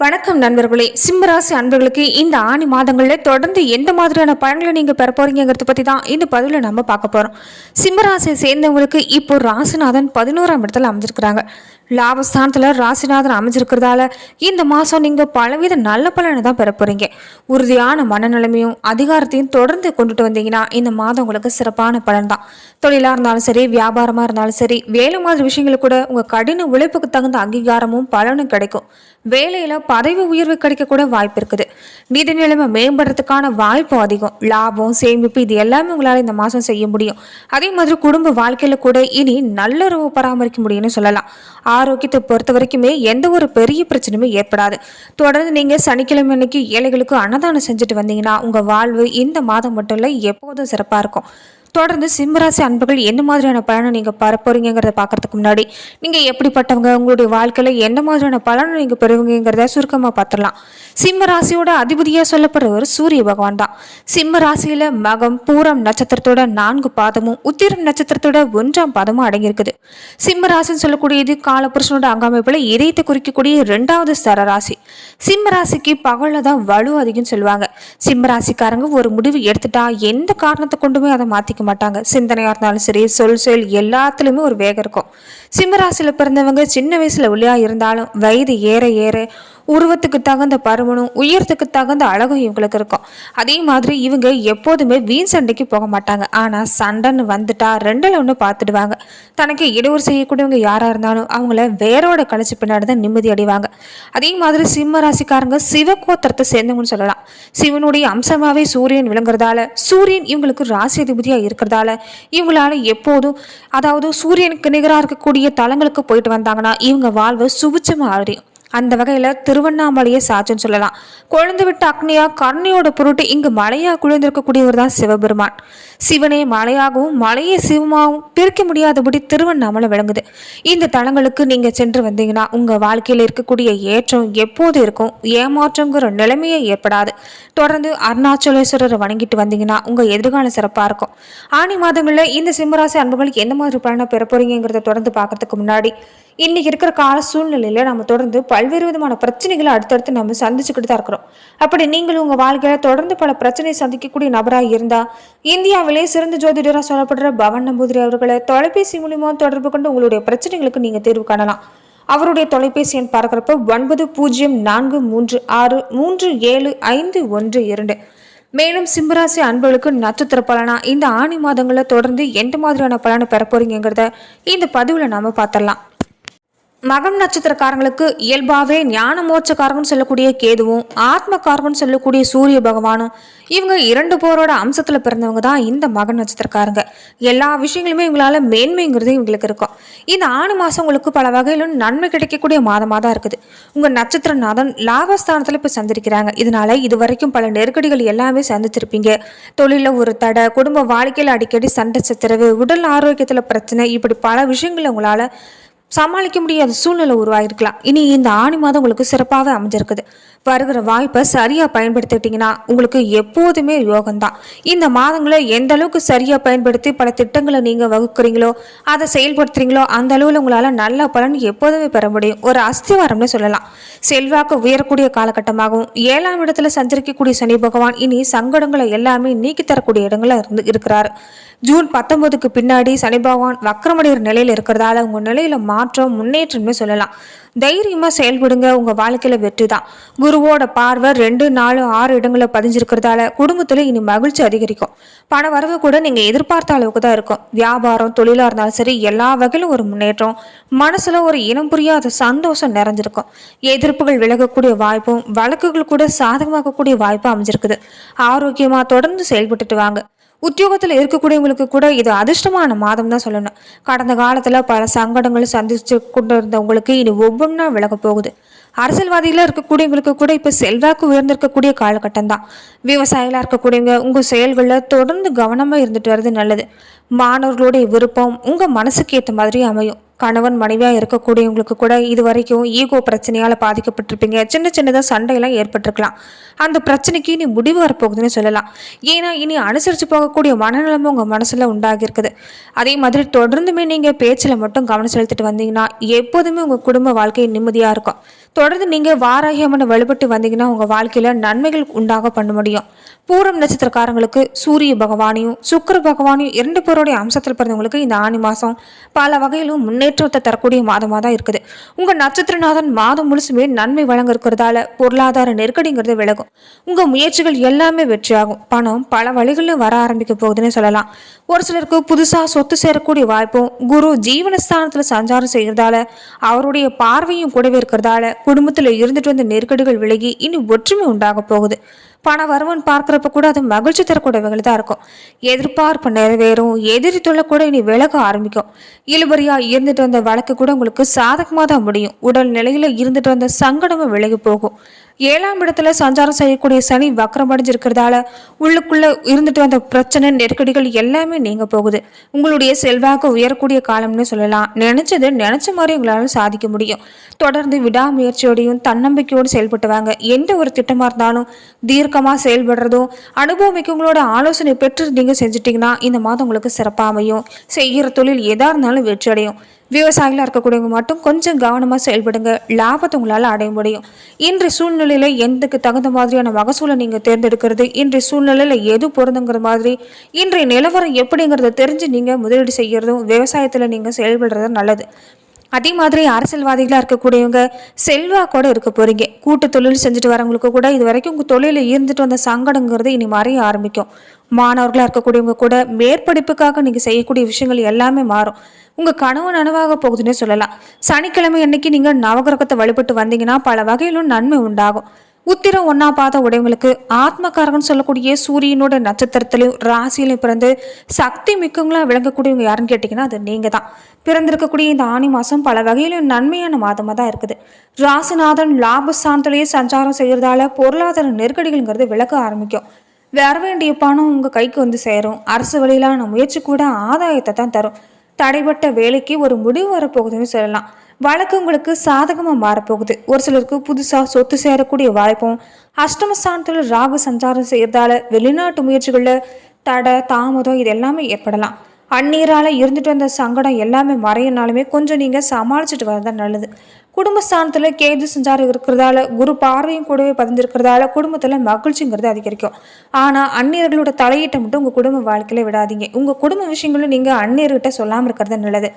வணக்கம் நண்பர்களே. சிம்மராசி அன்பர்களுக்கு இந்த ஆணி மாதங்களில் தொடர்ந்து எந்த மாதிரியான பலன்களை நீங்கள் பெற போறீங்கிறத பற்றி தான் இந்த பதிவில் நம்ம பார்க்க போகிறோம் சிம்மராசியை சேர்ந்தவங்களுக்கு இப்போ ராசிநாதன் பதினோராம் இடத்துல அமைஞ்சிருக்கிறாங்க லாபஸ்தானத்தில் ராசிநாதன் அமைஞ்சிருக்கிறதால இந்த மாதம் நீங்கள் பலவித நல்ல பலனை தான் பெற போகிறீங்க உறுதியான மனநிலைமையும் அதிகாரத்தையும் தொடர்ந்து கொண்டுட்டு வந்தீங்கன்னா இந்த மாதம் உங்களுக்கு சிறப்பான பலன் தான். தொழிலாக இருந்தாலும் சரி வியாபாரமாக இருந்தாலும் சரி வேலை மாதிரி விஷயங்களுக்கு கூட உங்கள் கடின உழைப்புக்கு தகுந்த அங்கீகாரமும் பலனும் கிடைக்கும். வேலையில் பதவி உயர்வு கிடைக்கக்கூட வாய்ப்பு இருக்குது. நிதி நிலைமை மேம்படுறதுக்கான வாய்ப்பு அதிகம். லாபம் சேமிப்பு இது எல்லாமே உங்களால் இந்த மாதம் செய்ய முடியும். அதே மாதிரி குடும்ப வாழ்க்கையில் கூட இனி நல்லுறவு பராமரிக்க முடியும்னு சொல்லலாம். ஆரோக்கியத்தை பொறுத்த வரைக்குமே எந்த ஒரு பெரிய பிரச்சனையுமே ஏற்படாது. தொடர்ந்து நீங்கள் சனிக்கிழமை அன்னைக்கு ஏழைகளுக்கு அன்னதானம் செஞ்சுட்டு வந்தீங்கன்னா உங்கள் வாழ்வு இந்த மாதம் மட்டும் இல்லை எப்போதும் சிறப்பாக இருக்கும். தொடர்ந்து சிம்மராசி அன்புகள் என்ன மாதிரியான பலனை நீங்கள் பெற போறீங்கிறத பார்க்கறதுக்கு முன்னாடி நீங்கள் எப்படிப்பட்டவங்க உங்களுடைய வாழ்க்கையில் என்ன மாதிரியான பலனை நீங்கள் பெறுவீங்கிறத சுருக்கமாக பார்த்துடலாம். சிம்ம ராசியோட அதிபதியாக சொல்லப்படுறவர் சூரிய பகவான் தான். சிம்ம ராசியில் மகம் பூரம் நட்சத்திரத்தோட நான்கு பாதமும் உத்திரம் நட்சத்திரத்தோட ஒன்றாம் பாதமும் அடங்கியிருக்குது. சிம்ம ராசின்னு சொல்லக்கூடியது காலபுருஷனோட அங்கமைப்பில் இதயத்தை குறிக்கக்கூடிய ரெண்டாவது ஸ்தர ராசி. சிம்ம ராசிக்கு பகலில் தான் வலு அதிகம்னு சொல்லுவாங்க. சிம்ம ராசிக்காரங்க ஒரு முடிவு எடுத்துட்டா எந்த காரணத்தை கொண்டுமே அதை மாற்றிக்க மாட்டாங்க. சிந்தனையாக இருந்தாலும் சரி சொல் செயல் எல்லாத்துலேயுமே ஒரு வேகம் இருக்கும். சிம்மராசியில் பிறந்தவங்க சின்ன வயசில் ஒளியா இருந்தாலும் வயது ஏற ஏற உருவத்துக்கு தகுந்த பருமனும் உயரத்துக்கு தகுந்த அழகும் இவங்களுக்கு இருக்கும். அதே மாதிரி இவங்க எப்போதுமே வீண் சண்டைக்கு போக மாட்டாங்க. ஆனால் சண்டைன்னு வந்துட்டா ரெண்டில் ஒன்று பார்த்துடுவாங்க தனக்கு இடையூறு செய்யக்கூடியவங்க யாராக இருந்தாலும் அவங்கள வேரோட கழிச்சு பின்னாடி தான் நிம்மதி அடைவாங்க. அதே மாதிரி சிம்ம ராசிக்காரங்க சிவகோத்திரத்தை சேர்ந்தவங்கன்னு சொல்லலாம். சிவனுடைய அம்சமாகவே சூரியன் விளங்குறதால சூரியன் இவங்களுக்கு ராசி அதிபதியாக இருக்கிறதால இவங்களால எப்போதும் அதாவது சூரியனுக்கு நிகராக இருக்கக்கூடிய தலங்களுக்கு போயிட்டு வந்தாங்கன்னா இவங்க வாழ்வு சுபிச்சமாக அறியும் அந்த வகையில் திருவண்ணாமலையை சாட்சின்னு சொல்லலாம். குழந்தை விட்ட அக்னியா கருணையோட பொருட்டு இங்கு மலையா குளிர்ந்திருக்கக்கூடியவர் தான் சிவபெருமான். சிவனே மலையாகவும் மலையை சிவமாகவும் பிரிக்க முடியாதபடி திருவண்ணாமலை விளங்குது. இந்த தலங்களுக்கு நீங்கள் சென்று வந்தீங்கன்னா உங்கள் வாழ்க்கையில் இருக்கக்கூடிய ஏற்றம் எப்போது இருக்கும் ஏமாற்றங்கிற நிலைமையே ஏற்படாது. தொடர்ந்து அருணாச்சலேஸ்வரரை வணங்கிட்டு வந்தீங்கன்னா உங்கள் எதிர்காலம் சிறப்பாக இருக்கும். ஆணி மாதங்களில் இந்த சிம்மராசி அன்புகளுக்கு எந்த மாதிரி பலனை பெற போறீங்கிறத தொடர்ந்து பார்க்கறதுக்கு முன்னாடி இன்னைக்கு இருக்கிற கால சூழ்நிலையில நம்ம தொடர்ந்து பல்வேறு விதமான பிரச்சனைகளை அடுத்தடுத்து நம்ம சந்திச்சுக்கிட்டு தான் இருக்கிறோம். அப்படி நீங்கள் உங்க வாழ்க்கையில தொடர்ந்து பல பிரச்சனை சந்திக்கக்கூடிய நபராக இருந்தா இந்தியாவிலே சிறந்த ஜோதிடராக சொல்லப்படுற பவன் நம்பூதிரி அவர்களை தொலைபேசி மூலியமாக தொடர்பு கொண்டு உங்களுடைய பிரச்சனைகளுக்கு நீங்க தீர்வு காணலாம். அவருடைய தொலைபேசி எண் பார்க்குறப்ப ஒன்பது பூஜ்ஜியம் நான்கு மூன்று ஆறு மூன்று ஏழு ஐந்து ஒன்று இரண்டு. மேலும் சிம்மராசி அன்புகளுக்கு நட்சத்திர பலனா இந்த ஆணி மாதங்களில் தொடர்ந்து எந்த மாதிரியான பலனை பெற போறீங்கிறத இந்த பதிவில் நாம பார்த்துடலாம். மகம் நட்சத்திரக்காரங்களுக்கு இயல்பாகவே ஞான மோட்சக்காரங்கன்னு சொல்லக்கூடிய கேதுவும் ஆத்மக்காரங்கன்னு சொல்லக்கூடிய சூரிய பகவானும் இவங்க இரண்டு போரோட அம்சத்தில் பிறந்தவங்க தான் இந்த மகன் நட்சத்திரக்காரங்க. எல்லா விஷயங்களுமே இவங்களால மேன்மைங்கிறது இவங்களுக்கு இருக்கும். இந்த ஆணு மாதம் உங்களுக்கு பல வகையிலும் நன்மை கிடைக்கக்கூடிய மாதமாக தான் இருக்குது. உங்கள் நட்சத்திரநாதன் லாபஸ்தானத்தில் இப்போ சந்திருக்கிறாங்க. இதனால இது வரைக்கும் பல நெருக்கடிகள் எல்லாமே சந்திச்சிருப்பீங்க. தொழிலில் ஒரு தடை குடும்ப வாழ்க்கையில் அடிக்கடி சண்டை சத்திரவு உடல் ஆரோக்கியத்தில் பிரச்சனை இப்படி பல விஷயங்களை உங்களால் சமாளிக்க முடியாத சூழ்நிலை உருவாகிருக்கலாம் இனி இந்த ஆணி மாதம் உங்களுக்கு சிறப்பாகவே அமைஞ்சிருக்குது. வருகிற வாய்ப்பை சரியாக பயன்படுத்திக்கிட்டிங்கன்னா உங்களுக்கு எப்போதுமே யோகம்தான். இந்த மாதங்களை எந்த அளவுக்கு சரியாக பயன்படுத்தி பல திட்டங்களை நீங்கள் வகுக்கிறீங்களோ அதை செயல்படுத்துறீங்களோ அந்த அளவில் உங்களால் நல்ல பலன் எப்போதுமே பெற முடியும். ஒரு அஸ்திவாரம்னு சொல்லலாம். செல்வாக்கு உயரக்கூடிய காலகட்டமாகவும் ஏழாம் இடத்துல சஞ்சரிக்கக்கூடிய சனி பகவான் இனி சங்கடங்களை எல்லாமே நீக்கி தரக்கூடிய இடங்களில் இருந்து இருக்கிறார். ஜூன் பத்தொன்பதுக்கு பின்னாடி சனி பகவான் வக்கரமடைகிற நிலையில் இருக்கிறதால உங்கள் நிலையில் மா மாற்றம் முன்னேற்றம்னு சொல்லலாம். தைரியமாக செயல்படுங்க. உங்கள் வாழ்க்கையில் வெற்றி தான். குருவோட பார்வை ரெண்டு நாலு ஆறு இடங்களில் பதிஞ்சிருக்கிறதால குடும்பத்தில் இனி மகிழ்ச்சி அதிகரிக்கும். பண வரவு கூட நீங்கள் எதிர்பார்த்த அளவுக்கு தான் இருக்கும். வியாபாரம் தொழிலாக இருந்தாலும் சரி எல்லா வகையிலும் ஒரு முன்னேற்றம். மனசில் ஒரு இனம் புரியாத சந்தோஷம் நிறைஞ்சிருக்கும். எதிர்ப்புகள் விலகக்கூடிய வாய்ப்பும் வழக்குகள் கூட சாதகமாக்கக்கூடிய வாய்ப்பும் அமைஞ்சிருக்குது. ஆரோக்கியமாக தொடர்ந்து செயல்பட்டுட்டு வாங்க. உத்தியோகத்தில் இருக்கக்கூடியவங்களுக்கு கூட இது அதிர்ஷ்டமான மாதம் தான் சொல்லணும். கடந்த காலத்தில் பல சங்கடங்கள் சந்திச்சு கொண்டு இருந்தவங்களுக்கு இனி ஒவ்வொன்றா விலக போகுது. அரசியல்வாதிகளாக இருக்கக்கூடியவங்களுக்கு கூட இப்போ செல்வாக்கு உயர்ந்திருக்கக்கூடிய காலகட்டம் தான். விவசாயிகளாக இருக்கக்கூடியவங்க உங்கள் செயல்களில் தொடர்ந்து கவனமாக இருந்துட்டு வர்றது நல்லது. மாணவர்களுடைய விருப்பம் உங்கள் மனசுக்கு ஏற்ற மாதிரி அமையும். கணவன் மனைவியாக இருக்கக்கூடியவங்களுக்கு கூட இது வரைக்கும் ஈகோ பிரச்சனையால் பாதிக்கப்பட்டிருப்பீங்க. சின்ன சின்னதாக சண்டையெல்லாம் ஏற்பட்டிருக்கலாம். அந்த பிரச்சனைக்கு இனி முடிவு வரப்போகுதுன்னு சொல்லலாம். ஏன்னா இனி அனுசரித்து போகக்கூடிய மனநிலைமை உங்கள் மனசில் உண்டாகியிருக்குது. அதே மாதிரி தொடர்ந்துமே நீங்கள் பேச்சில் மட்டும் கவனம் செலுத்திட்டு வந்தீங்கன்னா எப்போதுமே உங்கள் குடும்ப வாழ்க்கை நிம்மதியாக இருக்கும். தொடர்ந்து நீங்கள் வாராகியம்மனை வழிபட்டு வந்தீங்கன்னா உங்கள் வாழ்க்கையில் நன்மைகள் உண்டாக பண்ண முடியும். பூரம் நட்சத்திரக்காரங்களுக்கு சூரிய பகவானையும் சுக்கர பகவானையும் இரண்டு பேருடைய அம்சத்தில் பிறந்தவங்களுக்கு இந்த ஆணி மாதம் பல வகையிலும் முன்னே முன்னேற்றத்தை தரக்கூடிய மாதமாக தான் இருக்குது. உங்கள் நட்சத்திரநாதன் மாதம் முழுசுமே நன்மை வழங்க இருக்கிறதால பொருளாதார நெருக்கடிங்கிறது விலகும். உங்கள் முயற்சிகள் எல்லாமே வெற்றியாகும். பணம் பல வழிகளிலும் வர ஆரம்பிக்க போகுதுன்னு சொல்லலாம். ஒரு சிலருக்கு புதுசாக சொத்து சேரக்கூடிய வாய்ப்பும் குரு ஜீவனஸ்தானத்தில் சஞ்சாரம் செய்கிறதால அவருடைய பார்வையும் கூடவே இருக்கிறதால குடும்பத்தில் இருந்துட்டு வந்த நெருக்கடிகள் விலகி இனி ஒற்றுமை உண்டாக போகுது. பண வருவன் பார்க்குறப்ப கூட அது மகிழ்ச்சி தரக்கூடியவைகள் தான் இருக்கும். எதிர்பார்ப்பு நிறைவேறும் எதிரி தொல்லை கூட இனி விலக ஆரம்பிக்கும். இழுபறியாக இருந்துட்டு வந்த வழக்கு கூட உங்களுக்கு சாதகமாக தான் முடியும். உடல் நிலையில் இருந்துட்டு வந்த சங்கடமும் விலகி போகும். ஏழாம் இடத்துல சஞ்சாரம் செய்யக்கூடிய சனி வக்கரம் அடைஞ்சிருக்கிறதால உள்ளுக்குள்ள இருந்துட்டு வந்த பிரச்சனை நெருக்கடிகள் எல்லாமே நீங்க போகுது. உங்களுடைய செல்வாக்கு உயரக்கூடிய காலம்னு சொல்லலாம். நினைச்சது நினைச்ச மாதிரி உங்களால சாதிக்க முடியும். தொடர்ந்து விடாமுயற்சியோடையும் தன்னம்பிக்கையோடு செயல்பட்டு வாங்க. எந்த ஒரு திட்டமா இருந்தாலும் தீர்க்கமா செயல்படுறதும் அனுபவமிக்கவங்களோட ஆலோசனை பெற்று நீங்க செஞ்சுட்டீங்கன்னா இந்த மாதம் உங்களுக்கு சிறப்பாக அமையும். செய்கிற தொழில் எதா இருந்தாலும் வெற்றி அடையும் விவசாயிகளாக இருக்கக்கூடியவங்க மட்டும் கொஞ்சம் கவனமாக செயல்படுங்க. லாபத்தை உங்களால் அடைய முடியும். இன்றைய சூழ்நிலையில் எந்தக்கு தகுந்த மாதிரியான மகசூலை நீங்கள் தேர்ந்தெடுக்கிறது? இன்றைய சூழ்நிலையில் எது பொருந்துங்கிற மாதிரி இன்றைய நிலவரம் எப்படிங்கிறத தெரிஞ்சு நீங்கள் முதலீடு செய்கிறதும் விவசாயத்தில் நீங்கள் செயல்படுறதும் நல்லது. அதே மாதிரி அரசியல்வாதிகளாக இருக்கக்கூடியவங்க செல்வாக்கோட இருக்க போகிறீங்க கூட்டு தொழில் செஞ்சுட்டு வரவங்களுக்கு கூட இது வரைக்கும் உங்கள் தொழிலில் இருந்துட்டு வந்த சங்கடங்கிறது இனி மறைய ஆரம்பிக்கும். மாணவர்களாக இருக்கக்கூடியவங்க கூட மேற்படிப்புக்காக நீங்கள் செய்யக்கூடிய விஷயங்கள் எல்லாமே மாறும். உங்கள் கனவு நனவாக போகுதுன்னே சொல்லலாம். சனிக்கிழமை அன்னைக்கு நீங்கள் நவகிரகத்தை வழிபட்டு வந்தீங்கன்னா பல வகையிலும் நன்மை உண்டாகும். உத்திரம் ஒன்றா பார்த்த உடையவங்களுக்கு ஆத்மகாரகன் சொல்லக்கூடிய சூரியனோட நட்சத்திரத்திலையும் ராசியிலையும் பிறந்து சக்தி மிக்கங்களாக விளங்கக்கூடியவங்க யாருன்னு கேட்டிங்கன்னா அது நீங்கள் தான் பிறந்திருக்கக்கூடிய இந்த ஆணி மாதம் பல வகையிலும் நன்மையான மாதமாக தான் இருக்குது. ராசிநாதன் லாபஸ்தானத்திலேயே சஞ்சாரம் செய்கிறதால பொருளாதார நெருக்கடிகள்ங்கிறது விளக்க ஆரம்பிக்கும். வர வேண்டிய பணம் உங்கள் கைக்கு வந்து சேரும். அரசு வழியிலான முயற்சி கூட ஆதாயத்தை தான் தரும். தடைப்பட்ட வேலைக்கு ஒரு முடிவு வரப்போகுதுன்னு சொல்லலாம். வழக்கு உங்களுக்கு சாதகமாக மாறப்போகுது. ஒரு சிலருக்கு புதுசாக சொத்து சேரக்கூடிய வாய்ப்பும் அஷ்டமஸ்தானத்தில் ராகு சஞ்சாரம் செய்கிறதால வெளிநாட்டு முயற்சிகளில் தடை தாமதம் இது எல்லாமே ஏற்படலாம். அந்நீரால் இருந்துட்டு வந்த சங்கடம் எல்லாமே மறையினாலுமே கொஞ்சம் நீங்கள் சமாளிச்சுட்டு வரதான் நல்லது. குடும்பஸ்தானத்தில் கேது சஞ்சாரம் இருக்கிறதால குரு பார்வையும் கூடவே பதிஞ்சிருக்கிறதால குடும்பத்தில் மகிழ்ச்சிங்கிறது அதிகரிக்கும். ஆனால் அந்நியர்களோட தலையீட்டை மட்டும் உங்கள் குடும்ப வாழ்க்கையில விடாதீங்க. உங்கள் குடும்ப விஷயங்களும் நீங்கள் அந்நியர்கிட்ட சொல்லாமல் இருக்கிறது நல்லது.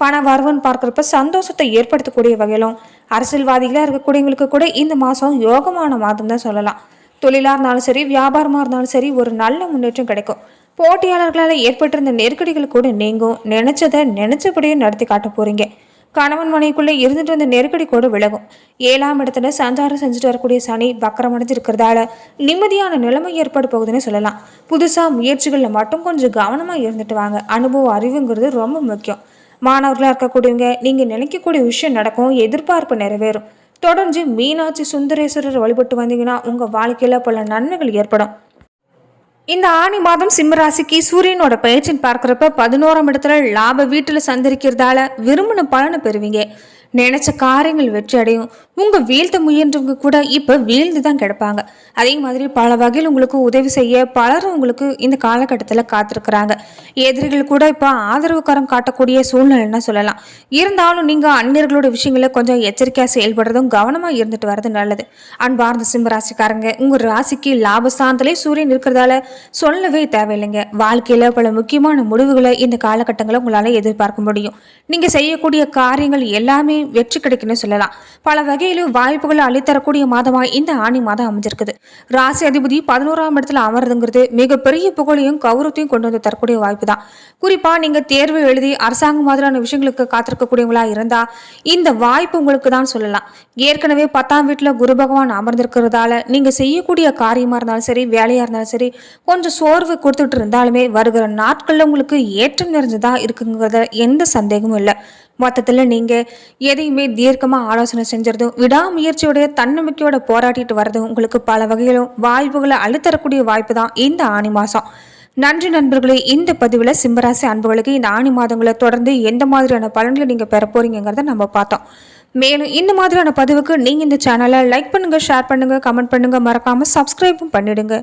பண வரவன் பார்க்குறப்ப சந்தோஷத்தை ஏற்படுத்தக்கூடிய வகையிலும் அரசியல்வாதிகளாக இருக்கக்கூடியவங்களுக்கு கூட இந்த மாதம் யோகமான மாதம் தான் சொல்லலாம். தொழிலாக இருந்தாலும் சரி வியாபாரமாக இருந்தாலும் சரி ஒரு நல்ல முன்னேற்றம் கிடைக்கும். போட்டியாளர்களால் ஏற்பட்டிருந்த நெருக்கடிகள் கூட நீங்கும். நினைச்சதை நினைச்சபடியே நடத்தி காட்ட போகிறீங்க கணவன் மனைக்குள்ளே இருந்துட்டு வந்த நெருக்கடி கூட விலகும். ஏழாம் இடத்துல சஞ்சாரம் செஞ்சுட்டு வரக்கூடிய சனி வக்கரம் அடைஞ்சிருக்கிறதால நிம்மதியான நிலைமை ஏற்பட போகுதுன்னு சொல்லலாம். புதுசாக முயற்சிகளில் மட்டும் கொஞ்சம் கவனமாக இருந்துட்டு வாங்க. அனுபவ அறிவுங்கிறது ரொம்ப முக்கியம். மாணவர்களாக இருக்கக்கூடியவங்க நீங்கள் நினைக்கக்கூடிய விஷயம் நடக்கும் எதிர்பார்ப்பு நிறைவேறும். தொடர்ந்து மீனாட்சி சுந்தரேஸ்வரர் வழிபட்டு வந்தீங்கன்னா உங்கள் வாழ்க்கையில் பல நன்மைகள் ஏற்படும். இந்த ஆணி மாதம் சிம்மராசிக்கு சூரியனோட பயிற்சின்னு பார்க்குறப்ப பதினோராம் இடத்துல லாப வீட்டில் சந்தரிக்கிறதால விரும்பின பலனை பெறுவீங்க. நினைச்ச காரியங்கள் வெற்றி அடையும் உங்கள் வீழ்த்த முயன்றவங்க கூட இப்போ வீழ்ந்து தான் கிடப்பாங்க. அதே மாதிரி பல வகையில் உங்களுக்கு உதவி செய்ய பலரும் உங்களுக்கு இந்த காலகட்டத்தில் காத்திருக்கிறாங்க. எதிரிகள் கூட இப்போ ஆதரவுக்காரம் காட்டக்கூடிய சூழ்நிலைன்னா சொல்லலாம். இருந்தாலும் நீங்கள் அந்நியர்களோட விஷயங்களை கொஞ்சம் எச்சரிக்கையாக செயல்படுறதும் கவனமாக இருந்துட்டு வர்றது நல்லது. அன்பார்ந்த சிம்ம ராசிக்காரங்க உங்கள் ராசிக்கு லாபஸ்தானத்திலே சூரியன் இருக்கிறதால சொல்லவே தேவையில்லைங்க. வாழ்க்கையில் பல முக்கியமான முடிவுகளை இந்த காலகட்டங்களை உங்களால் எதிர்பார்க்க முடியும். நீங்கள் செய்யக்கூடிய காரியங்கள் எல்லாமே வெற்றி கிடைக்குன்னு சொல்லலாம். பல வகையிலும் வாய்ப்புகளை அளித்தரக்கூடிய மாதமாக இந்த ஆணி மாதம் அமைஞ்சிருக்குது. ராசி அதிபதி பதினோராம் இடத்துல அமர்றதுங்கிறது மிகப்பெரிய புகழையும் கௌரவத்தையும் கொண்டு வந்து தரக்கூடிய வாய்ப்பு தான் குறிப்பாக நீங்கள் தேர்வு எழுதி அரசாங்கம் மாதிரியான விஷயங்களுக்கு காத்திருக்கக்கூடியவங்களா இருந்தால் இந்த வாய்ப்பு உங்களுக்கு தான் சொல்லலாம். ஏற்கனவே பத்தாம் வீட்டில் குரு பகவான் அமர்ந்திருக்கிறதால நீங்கள் செய்யக்கூடிய காரியமாக இருந்தாலும் சரி வேலையாக இருந்தாலும் சரி கொஞ்சம் சோர்வு கொடுத்துட்டு இருந்தாலுமே வருகிற நாட்களில் உங்களுக்கு ஏற்றம் நிறைஞ்சதாக இருக்குங்கிறத எந்த சந்தேகமும் இல்லை. மொத்தத்தில் நீங்கள் எதையுமே தீர்க்கமாக ஆலோசனை செஞ்சுறதும் விடாமுயற்சியோடைய தன்னம்பிக்கையோட போராட்டிட்டு வர்றதும் உங்களுக்கு பல வகையிலும் வாய்ப்புகளை அழுத்தரக்கூடிய வாய்ப்பு தான் இந்த ஆணி மாதம் நன்றி நண்பர்களே இந்த பதிவில் சிம்மராசி அன்புகளுக்கு இந்த ஆணி மாதங்களை தொடர்ந்து எந்த மாதிரியான பலன்களை நீங்கள் பெற போறீங்கிறத நம்ம பார்த்தோம். மேலும் இந்த மாதிரியான பதிவுக்கு நீங்கள் இந்த சேனலை லைக் பண்ணுங்கள் ஷேர் பண்ணுங்கள் கமெண்ட் பண்ணுங்கள் மறக்காமல் சப்ஸ்கிரைபும் பண்ணிடுங்க.